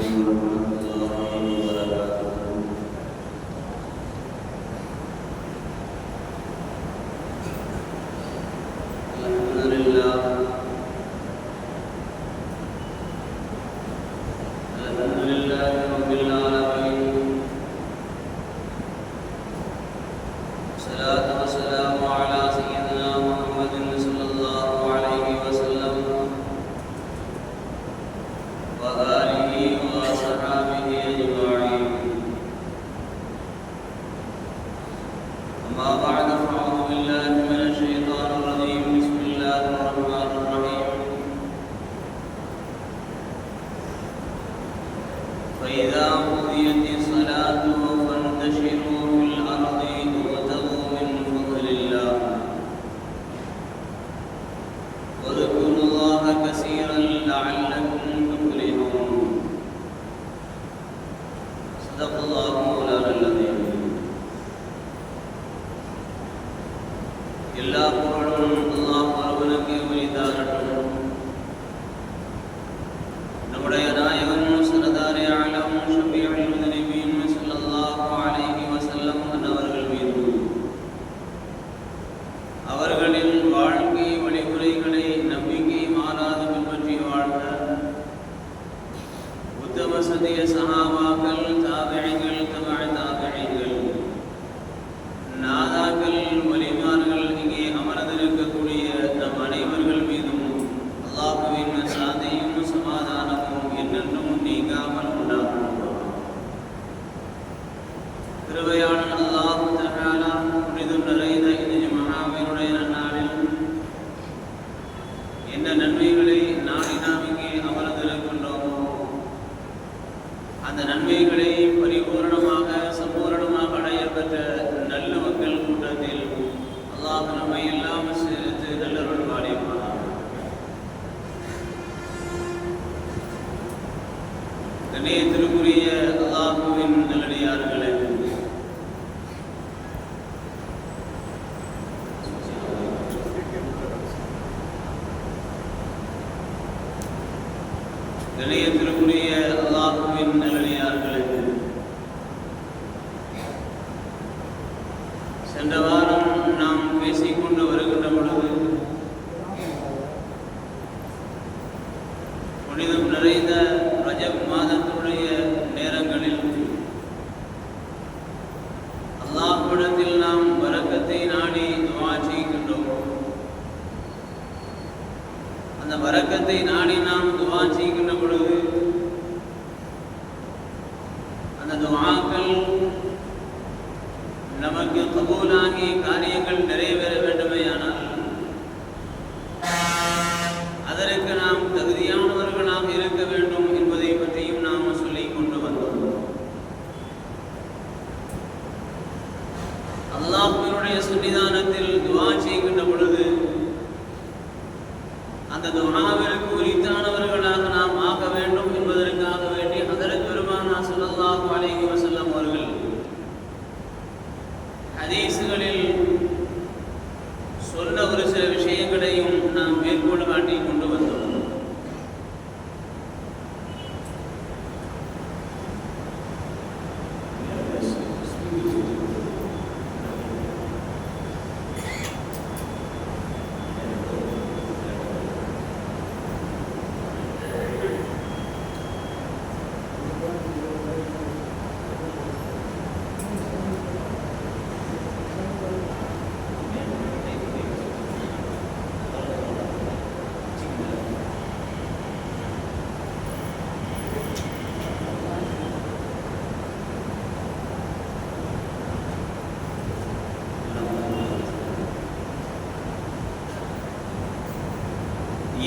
Thank you. நிலையத்திற்குரிய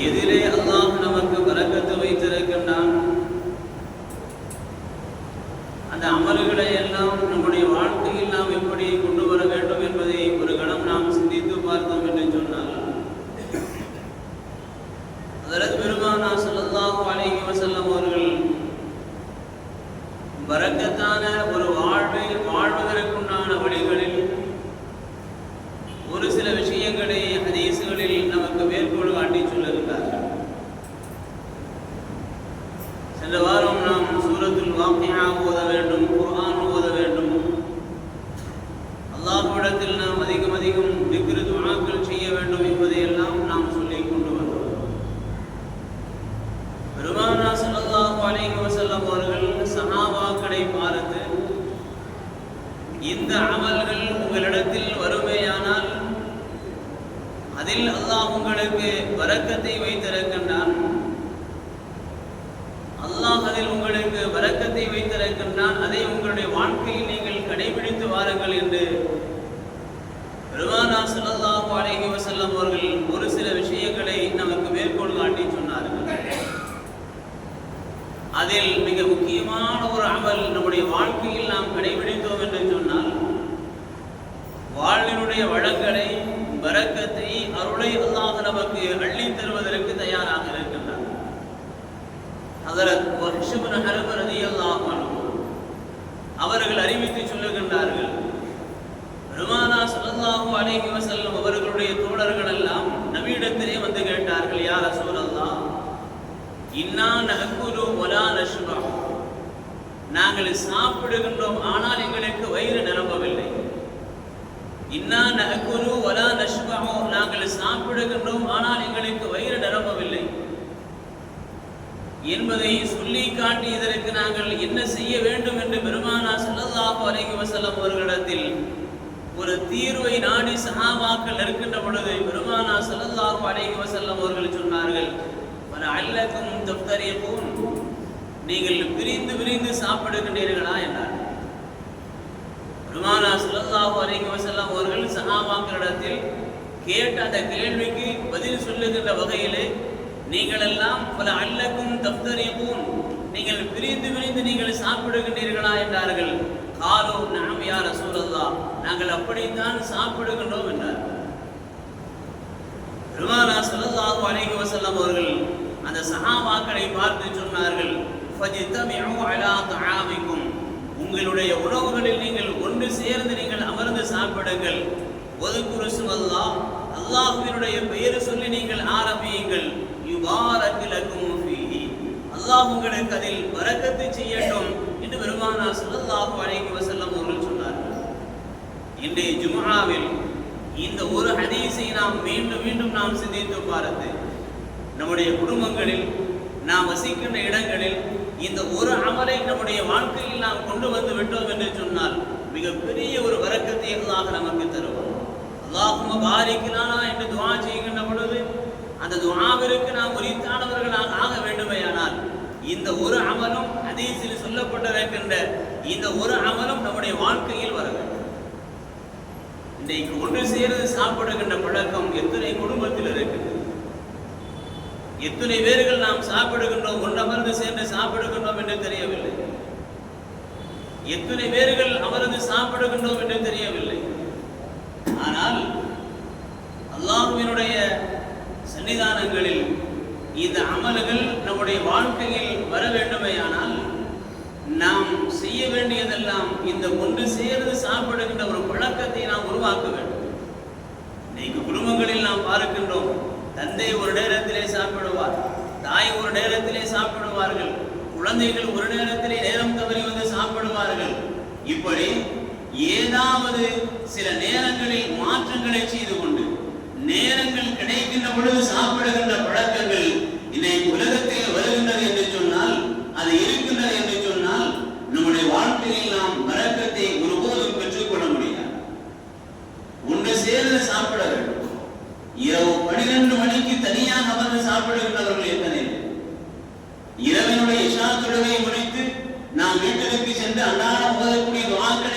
எதிலே அல்லாஹ் நமக்கு பரக்கத்து வைத்திருக்கின்றான் அந்த அமல்களை எல்லாம் நம்முடைய வாழ்க்கையில் நாம் எப்படி கொண்டு வர வேண்டும் என்பதை ஒரு கணம் நாம் சிந்தித்து பார்த்தோம் என்று சொன்னால் அதற்கு பெருமானா ஸல்லல்லாஹு அலைஹி வஸல்லம் அவர்கள் பரக்கத்தான ஒரு வாழ்வை வாழ்வதற்குண்டான வழிகளில் ஒரு சில விஷயங்களை ஹதீசுகளில் நமக்கு மேற்கோள் காட்டி சொல்லியிருக்கிறார்கள் சென்ற வாரம் நாம் வாக்கியா ஓத வேண்டும் குர்ஆன் ஓத வேண்டும் அல்லாஹ்விடத்தில் நாம் அதிகம் அதிகம் திக்ரு துஆக்கள் செய்ய வேண்டும் என்பதையெல்லாம் நாம் சொல்லிக் கொண்டு வந்தோம் பெருமானா ஸல்லல்லாஹு அலைஹி வஸல்லம் அவர்கள் சஹாபாக்களை பார்த்து இந்த அமல்கள் உங்களிடத்தில் வருமேயானால் அதில் அல்லாஹ் உங்களுக்கு வரக்கத்தை வைத்திருக்கின்றான் அல்லாஹ் அதில் உங்களுக்கு வரக்கத்தை வைத்திருக்கின்றான் அதை உங்களுடைய வாழ்க்கையில் நீங்கள் கடைபிடித்து வாருங்கள் என்று பெருமானா ஸல்லல்லாஹு அலைஹி வஸல்லம் அவர்கள் ஒரு சில விஷயங்களை நமக்கு மேற்கோள் காட்டி சொன்னார்கள் அதில் மிக முக்கியமான ஒரு அமல் நம்முடைய வாழ்க்கையில் நாம் கடைபிடித்தோம் என்று சொன்னால் வாழ்வினுடைய வழங்களை வரக்கத்தை அருளை அல்லாஹ் நமக்கு அள்ளித் தருவதற்கு தயாராக இருக்கின்றார். அவர்கள் அறிவித்து சொல்லுகின்றார்கள் பெருமானா சுல்லாஹு அலேஹி வசல்லம் அவர்களுடைய தோழர்கள் எல்லாம் நவீனத்திலே வந்து கேட்டார்கள் யா ரசூலல்லாஹ் இன்னா நகுரு ஒலா நஷ்பா நாங்கள் சாப்பிடுகின்றோம் ஆனால் எங்களுக்கு வயிறு நிரம்பவில்லை. இன்னா நஹ்குலு வலா நஷ்பா நாங்கள் சாப்பிடுகின்றோம் ஆனால் எங்களுக்கு வயிறு நிரம்பவில்லை. என்பதை சொல்லி காட்டி இதற்கு நாங்கள் என்ன செய்ய வேண்டும் என்று பெருமானா ஸல்லல்லாஹு அலைஹி வஸல்லம் அவர்களிடத்தில் ஒரு தீர்வை நாடி சஹாபாக்கள் இருக்கின்ற பொழுது பெருமானா ஸல்லல்லாஹு அலைஹி வஸல்லம் அவர்கள் சொன்னார்கள் வல அல்லக்கும் தப்தரியக்கும் நீங்கள் பிரிந்து பிரிந்து சாப்பிடுகின்றீர்களா? என்றார். பெருமானா ஸல்லல்லாஹு அலைஹி வசல்லாம் அவர்கள் சஹாபாக்களிடத்தில் கேட்ட அந்த கேள்விக்கு பதில் சொல்லுகின்ற வகையிலே நீங்கள் எல்லாம் பல அல்லக்கும் தஃப்தரியூன் நீங்கள் பிரிந்து பிரிந்து நீங்கள் சாப்பிடுகின்றீர்களா? என்றார்கள். காலோ நாம் யார் அசூரல்லா நாங்கள் அப்படித்தான் சாப்பிடுகின்றோம் என்றார். பெருமானா ஸல்லல்லாஹு அலைஹி வசல்லாம் அவர்கள் அந்த சஹாபாக்களை பார்த்து சொன்னார்கள் உங்களுடைய உணவுகளில் நீங்கள் சாப்பிடுங்கள் ஒதுக்குரு சுமல்லாஹ் அல்லாஹுவினுடைய பெயர் சொல்லி நீங்கள் ஆரம்பியுங்கள். யுபாரக்கு ஃபீஹி. அல்லாஹ் உங்களுக்கு அதில் வரக்கத்து செய்யட்டும் என்று பெருமானா ஸல்லல்லாஹு அலைஹி வஸல்லம் அவர்கள் சொன்னார்கள். இன்றைய ஜும்ஆவில் இந்த ஒரு ஹதீஸை நாம் மீண்டும் மீண்டும் நாம் சிந்தித்து பார்த்து நம்முடைய குடும்பங்களில் நாம் வசிக்கின்ற இடங்களில் இந்த ஒரு அமலை நம்முடைய வாழ்க்கையில் நாம் கொண்டு வந்து விட்டோம் என்று சொன்னால் மிகப்பெரிய ஒரு வரக்கத்தை அல்லாஹ் நமக்கு தருவோம் அல்லாஹும பாரிக்கலானா என்று துவா செய்கின்ற பொழுது அந்த துவாவிற்கு நாம் உரித்தானவர்களாக ஆக வேண்டுமையானால் இந்த ஒரு அமலும் அதீசில் சொல்லப்பட்டிருக்கின்ற இந்த ஒரு அமலும் நம்முடைய வாழ்க்கையில் வர வேண்டும். இன்றைக்கு ஒன்று சேர்ந்து சாப்பிடுகின்ற பழக்கம் எத்தனை குடும்பத்தில் இருக்குது? எத்தனை பேர்கள் நாம் சாப்பிடுகின்றோம் ஒன்றமர்ந்து சேர்ந்து சாப்பிடுகின்றோம் என்று தெரியவில்லை. எத்தனை பேர்கள் அவரது சாப்பிடுகின்றோம் என்று தெரியவில்லை. ஆனால் அல்லாஹுவினுடைய சன்னிதானங்களில் இந்த அமல்கள் நம்முடைய வாழ்க்கையில் வர வேண்டுமேயானால் நாம் செய்ய வேண்டியதெல்லாம் இந்த ஒன்று சேர்ந்து சாப்பிடுகின்ற ஒரு பழக்கத்தை நாம் உருவாக்க வேண்டும். இன்னைக்கு குடும்பங்களில் நாம் பார்க்கின்றோம் தந்தை ஒரு நேரத்திலே சாப்பிடுவார் தாய் ஒரு நேரத்திலே சாப்பிடுவார்கள் குழந்தைகள் ஒரு நேரத்திலே நேரம் தவறி வந்து சாப்பிடுவார்கள். இப்படி ஏதாவது சில நேரங்களில் மாற்றங்களை செய்து கொண்டு நேரங்கள் கிடைக்கின்ற பொழுது சாப்பிடுகின்ற பழக்கங்கள் இன்னைக்கு உலகத்தில் வருகின்றது என்று சொன்னால் அது இருக்கின்றது என்று சொன்னால் நம்முடைய வாழ்க்கையில் நாம் வழக்கத்தை ஒருபோதும் பெற்றுக்கொள்ள முடியாது. ஒன்று சேர்ந்து சாப்பிட வேண்டும். இரவு பனிரெண்டு மணிக்கு தனியாக அமர்ந்து சாப்பிடுகின்றவர்கள் எத்தனை பேர்? இரவினுடைய இஷா தொழுகையை முடித்து நாம் வீட்டிற்கு சென்று அன்றாடம் உதவக்கூடிய துவாக்களை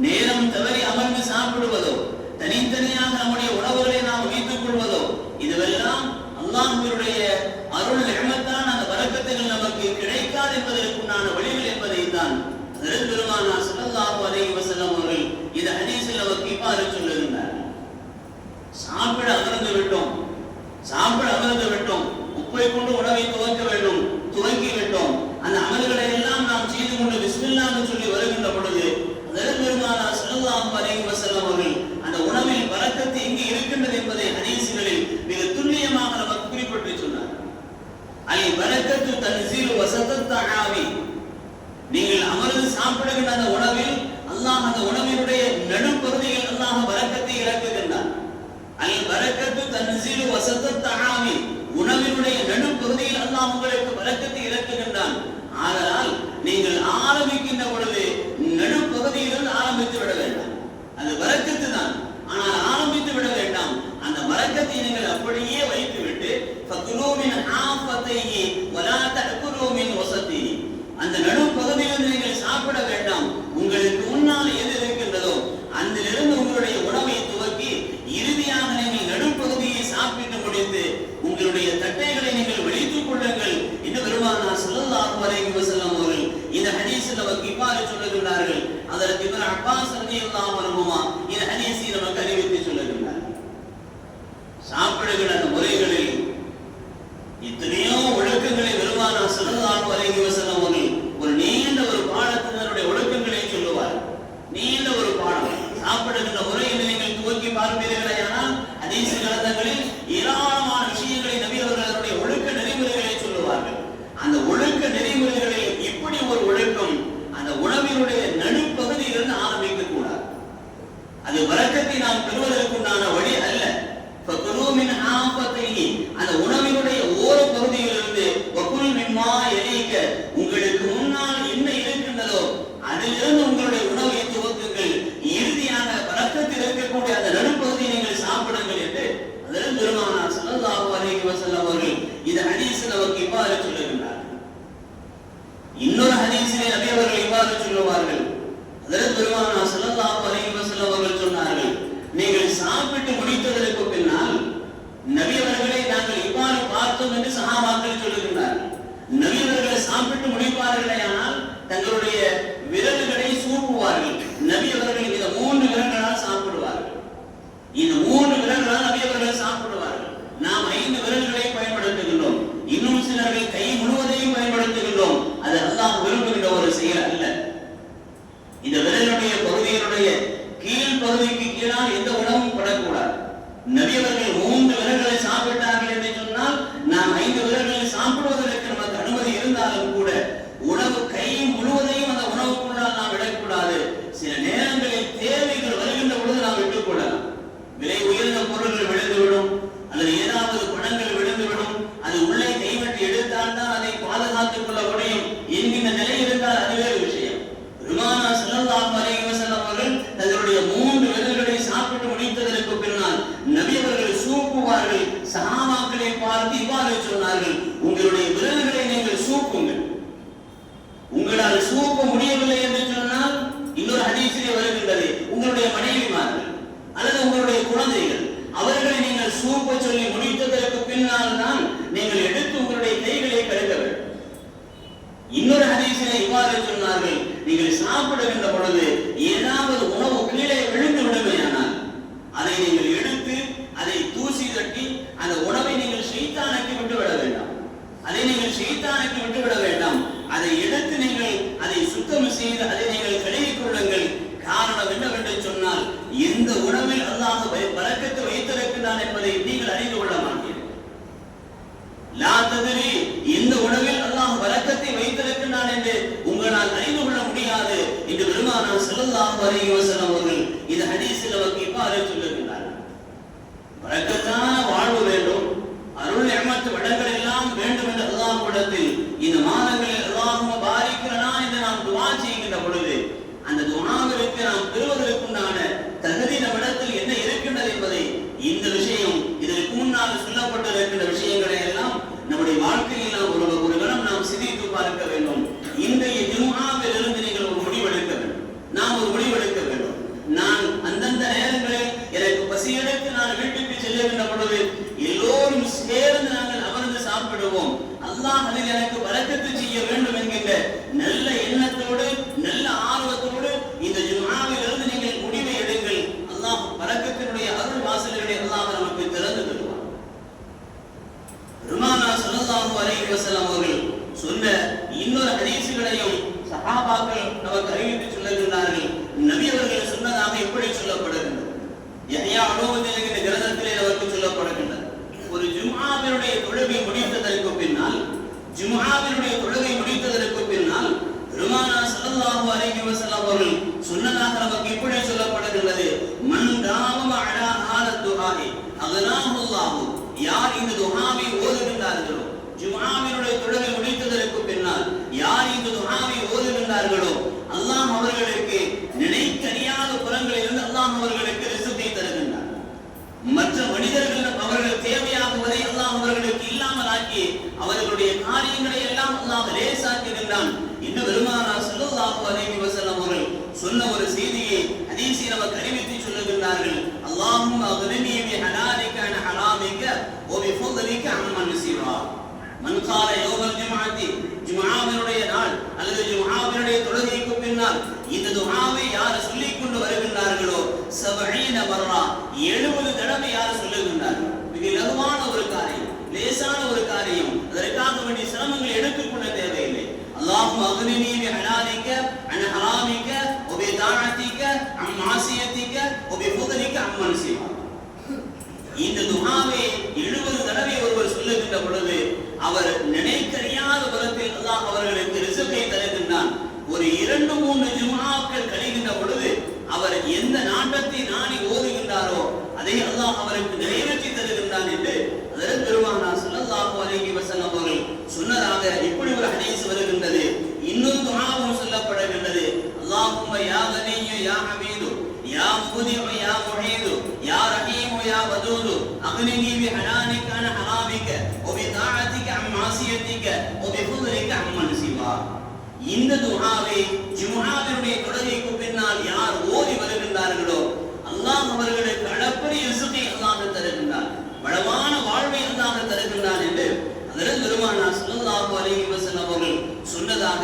நேரம் தவறி அமர்ந்து சாப்பிடுவதோ தனித்தனியாக நம்முடைய உணவுகளை நாம் வைத்துக் கொள்வதோ இதுவெல்லாம் அல்லாஹுடைய அருள் நிகழ்த்தான் அந்த வரக்கத்துகள் நமக்கு கிடைக்காது என்பதற்குண்டான வழிகள் என்பதை தான் அதற்கு பெருமானா ஸல்லல்லாஹு அலைஹி வஸல்லம் அவர்கள் இந்த ஹதீஸில் நமக்கு இவ்வாறு சொல்லுகின்றார் சாப்பிட அமர்ந்து விட்டோம் சாப்பிட அமர்ந்து விட்டோம் உப்பை கொண்டு உணவை துவக்க வேண்டும் துவக்கி விட்டோம் அந்த அமல்களை எல்லாம் நாம் செய்து கொண்டு விஸ்மில்லான்னு சொல்லி வருகின்ற பொழுது பெருமானா ஸல்லல்லாஹு அலைஹி வஸல்லம் அவர்கள் அந்த உணவில் பரக்கத்து எங்கே இருக்கின்றது என்பதை ஹதீஸ்களில் மிக துல்லியமாக நமக்கு குறிப்பிட்டு சொன்னார். அல் பரக்கத்து தன்சீல் வசத்தத் தஆவி நீங்கள் அமர்ந்து சாப்பிடுகின்ற அந்த உணவில் அல்லாஹ் அந்த உணவினுடைய நடுப்பகுதியில் அல்லாஹ் பரக்கத்தை இறக்குகின்றான். அல் பரக்கத்து தன்சீல் வசத்தத் தஆவி உணவினுடைய நடுப்பகுதியில் அல்லாஹ் உங்களுக்கு பரக்கத்தை இறக்குகின்றான். ஆதலால் நீங்கள் ஆரம்பிக்கின்ற உணவு அது பரக்கத்து தான். ஆனால் ஆரம்பித்து விட வேண்டாம். அந்த வரக்கத்தை நீங்கள் அப்படியே வைத்துவிட்டு ஃபக்குலூமின் ஆஃபத்தைஹி வலா தஅக்குலூமின் வசத்திஹி அந்த நடுப்பகுதியிலிருந்து நீங்கள் சாப்பிட வேண்டாம். உங்களுக்கு முன்னால் எது இருக்கின்றதோ அதிலிருந்து உங்களுடைய உணவை துவக்கி இறுதியாக நீங்கள் நடுப்பகுதியை சாப்பிட்டு முடித்து உங்களுடைய தட்டைகளை நீங்கள் வெளித்துக் கொள்ளுங்கள் என்று பெருமானா ஸல்லல்லாஹு அலைஹி வஸல்லம் அவர்கள் இந்த ஹதீஸில் நமக்கு இவ்வாறு சொல்லுகின்றார்கள் அதற்கு இவர் அப்பாஸ் ரலியல்லாஹு அன்ஹுமா இந்த ஹதீஸை நமக்கு அறிவித்து சொல்லுகின்றார் சாப்பிட அந்த முறைகளில் எத்தனையோ ஒழுக்கங்களை பெருமானா ஸல்லல்லாஹு அலைஹி வஸல்லம் அவர்கள் ஒரு நீண்ட ஒரு பாடத்தினருடைய ஒழுக்கங்களை சொல்லுவார் நீண்ட ஒரு பாடம் சாப்பிடுகின்ற முறையில் நீங்கள் துவக்கி பார்ப்பீர்களேயானால் ஹதீஸ் கிரந்தங்களில் ஏராளமான விஷயங்களை நபி அவர்கள் அதனுடைய ஒழுக்க நெறிமுறைகளை சொல்லுவார்கள் அந்த ஒழுக்க நெறிமுறைகளில் இப்படி ஒரு ஒழுக்கம் அந்த உணவினுடைய நடுப்பகுதியிலிருந்து ஆரம்பிக்க கூடாது அது வரக்கத்தை நாம் பெறுவதற்குண்டான வழி அல்ல ஃபக்குலூ மின் ஆஃபத்தைஹி அந்த உணவினுடைய ஓர பகுதியிலிருந்து வக்குல் மிம்மா எலீக்க உங்களுக்கு முன்னால் என்ன இருக்கின்றதோ அதிலிருந்து உங்களுடைய உணவை துவக்குங்கள் இறுதியாக வரக்கத்தில் இருக்கக்கூடிய அந்த நடுப்பகுதியை நீங்கள் சாப்பிடுங்கள் என்று அதிலும் பெருமானார் ஸல்லல்லாஹு அலைஹி வஸல்லம் அவர்கள் இந்த ஹதீஸில் நமக்கு இவ்வாறு சொல்லுகின்றார். இன்னொரு ஹதீஸிலே நபி அவர்கள் இவ்வாறு சொல்லுவார்கள். அதிலும் பெருமானார் ஸல்லல்லாஹு அலைஹி வஸல்லம் அவர்கள் சொன்னார்கள் நீங்கள் சாப்பிட்டு முடித்ததற்கு பின்னால் நபி அவர்களை நாங்கள் இவ்வாறு பார்த்தோம் என்று சஹாபாக்கள் சொல்லுகின்றார்கள். நபி அவர்கள் சாப்பிட்டு முடிப்பார்களே ஆனால் தங்களுடைய விரல்களை சூப்புவார்கள். நபி அவர்கள் இந்த மூன்று விரல்களால் சாப்பிடுவார்கள் இந்த மூன்று சிலர்கள் சாப்பிடுவார்கள். நாம் ஐந்து விரல்களை பயன்படுத்துகின்றோம். இன்னும் சிலர்கள் கை முழுவதையும் பயன்படுத்துகின்றோம். அது அல்லாஹ் விரும்புகின்ற ஒரு செயல் அல்ல. இந்த விரலுடைய பகுதியினுடைய கீழ் பகுதிக்கு கீழால் எந்த உணவும் படக்கூடாது. நபியவர்கள் மூன்று விரல்களை சாப்பிட்டார்கள் என்று சொன்ன அல்லது உங்களுடைய குழந்தைகள் அவர்களை நீங்கள் சூப்ப சொல்லி முடித்ததற்கு பின்னால் தான் நீங்கள் எடுத்து உங்களுடைய கைகளை கழுக வேண்டும். இன்னொரு ஹதீசிலே இவ்வாறு சொன்னார்கள் நீங்கள் சாப்பிடுகின்ற பொழுது ஏதாவது உணவு கீழே விழுந்து விடுமையானால் அதை நீங்கள் எடுத்து அதை தூசி தட்டி அந்த உணவை நீங்கள் சீத்தானக்கி விட்டுவிட வேண்டாம். அதை நீங்கள் சீத்தானக்கி விட்டுவிட வேண்டாம். அதை எடுத்து நீங்கள் அதை சுத்தம் செய்து அதை லா ததிரி இந்த உணவில் அல்லாஹ் வழக்கத்தை வைத்திருக்கின்றான் என்று உங்களால் அறிந்து கொள்ள முடியாது என்று பெருமானார் ஸல்லல்லாஹு அலைஹி அவர்கள் இந்த ஹதீஸில் நமக்கு இவ்வாறு சொல்லுகிறார்கள் வழக்கத்தான் வாழ்வு வேண்டும் அருள் நியமத்து வளங்கள் எல்லாம் வேண்டும் என்ற அல்லாஹ்விடத்தில் இந்த மாதங்களில் அல்லாஹும்ம பாரிக்கிறனா என்று நாம் துஆ செய்கின்ற பொழுது அந்த துஆவிற்கு நாம் பெறுவதற்குண்டான தகுதி நம்மிடத்தில் என்ன இருக்கின்றது என்பதை இந்த விஷயம் இதற்கு முன்னால் சொல்லப்பட்டிருக்கின்ற விஷயங்களை எல்லாம் நம்முடைய வாழ்க்கையில் நாம் ஒரு ஒரு கணம் நாம் சிந்தித்து பார்க்க வேண்டும் இன்றைய ஜும்ஆவில் இருந்து நீங்கள் ஒரு முடிவெடுக்க வேண்டும் நாம் ஒரு முடிவெடுக்க வேண்டும் நான் அந்தந்த நேரங்களில் எனக்கு பசியெடுத்து நான் வீட்டுக்கு செல்லுகின்ற பொழுது எல்லோரும் சேர்ந்து நாங்கள் அமர்ந்து சாப்பிடுவோம் அல்லாஹ் அதில் எனக்கு வரக்கத்து செய்ய வேண்டும் என்கின்ற நல்ல எண்ணத்தோடு நல்ல ஆர்வத்தோடு இந்த ஜும்ஆவில் இருந்து நீங்கள் முடிவை எடுங்கள் அல்லாஹ் வரக்கத்தினுடைய அருள் வாசல்களை அல்லாஹ் நமக்கு திறந்து தருவார் பெருமானா ஸல்லல்லாஹு அலைஹி வஸல்லம் அவர்கள் சொன்ன ஹதீசுகளையும் ஹதீஸுகளையும் சஹாபாக்கள் நமக்கு அறிவித்து சொல்லுகிறார்கள் நபி அவர்கள் சொன்னதாக எப்படி சொல்லப்படுகின்றது? யஹ்யா அனுபவத்தில் என்கிற கிரந்தத்திலே அவருக்கு சொல்லப்படுகின்றது. ஒரு ஜும்ஆவினுடைய தொழுகை முடித்ததற்கு பின்னால் ஜும்ஆவினுடைய தொழுகை முடித்ததற்கு பின்னால் பெருமானா ஸல்லல்லாஹு அலைஹி வஸல்லம் அவர்கள் சொன்னதாக நமக்கு இப்படி சொல்லப்படுகின்றது? மன் தாம அலா ஹாலத் துஹாஹி அகனாஹு யார் இந்த துஹாவை ஓதுகின்றார்களோ ஜும்ஆவினுடைய தொழுகை முடித்ததற்கு பின்னால் யார் இந்த துஹாவை ஓதுகின்றார்களோ அல்லாம் அவர்களுக்கு நினைத்தறியாத புறங்களில் இருந்து அல்லாம் அவர்களுக்கு ரிசுத்தை தருகின்றார். மற்ற மனிதர்கள் அவர்கள் தேவையாகுவதை அல்லாம் அவர்களுக்கு இல்லாமல் ஆக்கி அவர்களுடைய காரியங்களை எல்லாம் அல்லாம் லேசாக்குகின்றான் இன்னும் பெருமானா ஸல்லல்லாஹு அலைஹி வஸல்லம் அவர்கள் சொன்ன ஒரு செய்தியை ஹதீஸை நமக்கு அறிவித்து சொல்லுகின்றார்கள். அல்லாஹும் அக்னினி பி ஹலாலிக அன் ஹராமிக வ பி ஃபضلிக அம்மன் சிவா மன்கால யோகல் ஜுமாத்தி ஜுமாவினுடைய நாள் அல்லது ஜுமாவினுடைய தொழுகைக்கு பின்னால் இந்த துஹாவை யார் சொல்லிக் கொண்டு வருகின்றார்களோ சபஈன மர்ரா 70 தடவை யார் சொல்லுகின்றார்கள் மிக லகுவான ஒரு காரியம் லேசான ஒரு காரியம். அதற்காக வேண்டிய சிரமங்களை எடுத்துக்கொள்ள தேவையில்லை. அல்லாஹும் அக்னினி பி ஹலாலிக அன் ஹராமிக ஒபி பி அம் மாசியத்திக்க ஒபி பி ஃபضلிக அம்மன் சிவா இந்த துஹாவை எழுபது தடவை ஒருவர் சொல்லுகின்ற பொழுது அவர் நினைக்கறியாத புறத்தில் அல்லாஹ் அவர்களுக்கு ரிசல்ட்டை தருகின்றான். ஒரு இரண்டு மூன்று ஜுமாக்கள் கழிகின்ற பொழுது அவர் எந்த நாட்டத்தை நாடி ஓதுகின்றாரோ அதை அல்லாஹ் அவருக்கு நிறைவேற்றி தருகின்றான் என்று அதன் பெருமானா ஸல்லல்லாஹு அலைஹி வஸல்லம் அவர்கள் சொன்னதாக இப்படி ஒரு ஹதீஸ் வருகின்றது. இன்னொரு துஆவும் சொல்லப்படுகின்றது. அல்லாஹும்ம யா கனியு யா ஹமீது யா முதிஉ யா முஹீது யா ரஹீமு யா வதூது அக்னினி பி ஹலாலிக அன ஹராமிக வ عن معصيتك وبفضلك மாசியத்திக வ பி இந்த துஹாவை ஜும்ஆவினுடைய தொழுகைக்கு பின்னால் யார் ஓதி வருகின்றார்களோ அல்லாஹ் அவர்களுக்கு அளப்பரிய ரிசுக்கை அல்லாஹ் தருகின்றார் வளமான வாழ்வை அல்லாஹ் தருகின்றார் என்று அதற்கு பெருமானா சுல்லாஹு அலைஹி வஸல்லம் அவர்கள் சொன்னதாக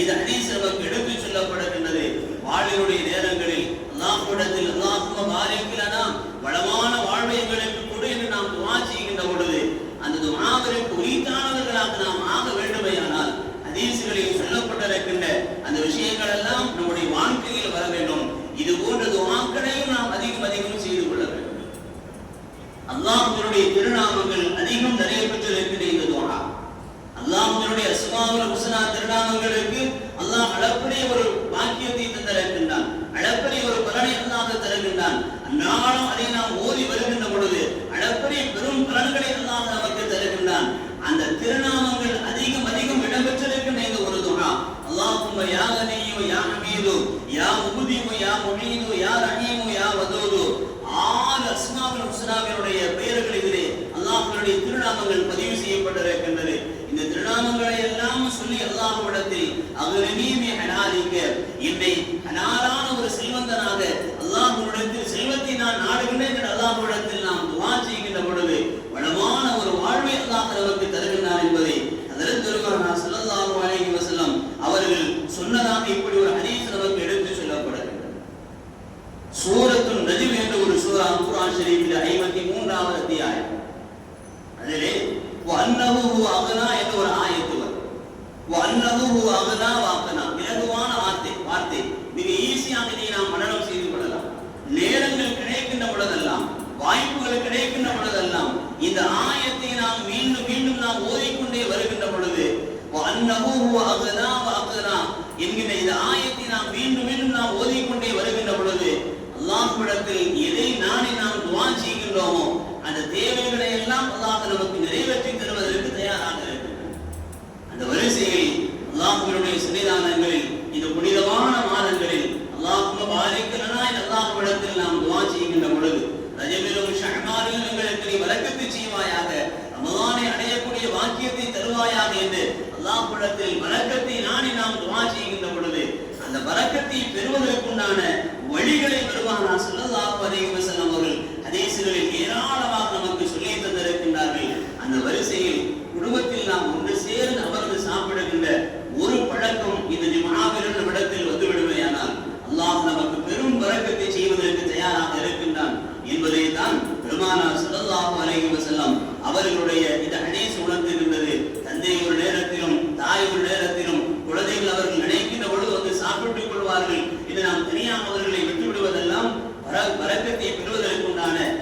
இது ஹதீஸ் நமக்கு எடுத்து சொல்லப்படுகின்றது. வாழ்வினுடைய நேரங்களில் அல்லாஹ்விடத்தில் அல்லாஹும்ம பாரிக் லனா வளமான வாழ்வை எங்களுக்கு கொடு என்று நாம் துஆ செய்கின்ற பொழுது அந்த துஆவிற்கு உரித்தானவர்களாக நாம் ஆக வேண்டுமையானால் ஹதீஸ்களில் சொல்லப்பட்டிருக்கின்ற அந்த விஷயங்கள் எல்லாம் நம்முடைய வாழ்க்கையில் வர வேண்டும். இது போன்ற துஆக்களையும் நாம் அதிகம் அதிகம் செய்து கொள்ள வேண்டும். அல்லாஹ்வினுடைய திருநாமங்கள் அதிகம் நிறைய பெற்றிருக்கிற இந்த துவா. அல்லாஹ்வினுடைய அஸ்மாவுல் ஹுசனா திருநாமங்களுக்கு அல்லாஹ் அளப்படைய ஒரு பாக்கியத்தை தந்திருக்கின்றான். அளப்படைய ஒரு பலனை அல்லாஹ் தருகின்றான். அன்றாடம் அதை நாம் ஓதி வருகின்ற பொழுது அளப்பரிய பெரும் பலன்களை அல்லாஹ் நமக்கு தருகின்றான் அந்த திருநாமங்கள் அதிகம் அதிகம் இடம்பெற்றிருக்கின்ற இந்த ஒரு துணா அல்லாஹும் யா கனியு யா ஹமீது யா முபதியு யா முஹீது யா ரஹீமு யா வதூது. ஆறு அஸ்மாவுல் ஹுஸ்னாவினுடைய பெயர்கள் இதிலே அல்லாஹ்வுடைய திருநாமங்கள் பதிவு செய்யப்பட்டிருக்கின்றது. இந்த திருநாமங்களை எல்லாம் சொல்லி அல்லாஹ்விடத்தில் அகரமீமி ஹலாலிக்க என்னை ஹலாலான ஒரு செல்வந்தனாக அல்லாஹ்விடத்தில் செல்வத்தை நான் நாடுகின்றேன் என்று அல்லாஹ்விடத்தில் நாம் துவா செய்கின்ற பொழுது வாழ்வை அல்லாஹ் அவருக்கு தருகின்றான் என்பதை அதற்கு பெருமானா ஸல்லல்லாஹு அலைஹி வஸல்லம் அவர்கள் சொன்னதாக இப்படி ஒரு ஹதீஸ் நமக்கு எடுத்து சொல்லப்படுகிறது. சூரத்துன் நஜிம் என்ற ஒரு சூரா குரான் ஷரீஃபில் ஐம்பத்தி மூன்றாவது அத்தியாயம். அதிலே அன்னஹு அகனா என்ற ஒரு ஆயத்து வரும். அன்னஹு அகனா வாக்கனா இலகுவான வார்த்தை வார்த்தை. மிக ஈஸியாக இதை நாம் மனநம் செய்து கொள்ளலாம். நேரங்கள் கிடைக்கின்ற பொழுதெல்லாம் வாய்ப்புகள் கிடைக்கின்ற பொழுதெல்லாம் இந்த ஆயத்தை நாம் மீண்டும் மீண்டும் நாம் ஓதிக்கொண்டே வருகின்ற பொழுது அன்னஹு என்கின்ற இந்த ஆயத்தை நாம் மீண்டும் மீண்டும் நாம் ஓதிக்கொண்டே வருகின்ற பொழுது அல்லாஹ்விடத்தில் எதை நானே நாம் துவா செய்கின்றோமோ அந்த தேவைகளை எல்லாம் அல்லாஹ் நமக்கு நிறைவேற்றி தருவதற்கு தயாராக இருக்கின்றன அந்த வரிசையில் அல்லாஹ்வினுடைய சன்னிதானங்களில் இந்த புனிதமான மாதங்களில் அல்லாஹ் பாதிக்கிறனா இந்த அல்லாஹ்விடத்தில் நாம் துவா செய்கின்ற பொழுது ரஜபிலும் ஷஹ்மானிலும் எங்களுக்கு செய்வாயாக ரமலானை அடையக்கூடிய வாக்கியத்தை தருவாயாக என்று அல்லாஹ்விடத்தில் வழக்கத்தை நானே நாம் துவா செய்கின்ற பொழுது அந்த வழக்கத்தை பெறுவதற்குண்டான வழிகளை பெறுவானா ஸல்லல்லாஹு அலைஹி வஸல்லம் அவர்கள் ஹதீஸ்களில் ஏராளமாக நமக்கு சொல்லி தந்திருக்கின்றார்கள். அந்த வரிசையில் குடும்பத்தில் நாம் ஒன்று சேர்ந்து அமர்ந்து சாப்பிடுகின்ற ஒரு பழக்கம் இந்த மாபெரும் இடத்தில் வந்துவிடுமையானால் அல்லாஹ் நமக்கு பெரும் வரக்கத்தை செய்வதற்கு தயாராக இருக்கின்றான் என்பதை தான் பெருமானார் ஸல்லல்லாஹு அலைஹி வஸல்லம் அவர்களுடைய இந்த ஹதீஸ் உணர்ந்திருந்தது. தந்தை ஒரு நேரத்திலும் தாய் ஒரு நேரத்திலும் குழந்தைகள் அவர்கள் நினைக்கின்ற பொழுது வந்து சாப்பிட்டுக் கொள்வார்கள். இது நாம் தனியாக அவர்களை விட்டு விடுவதெல்லாம் வர- வரக்கத்தை பெறுவதற்கு உண்டான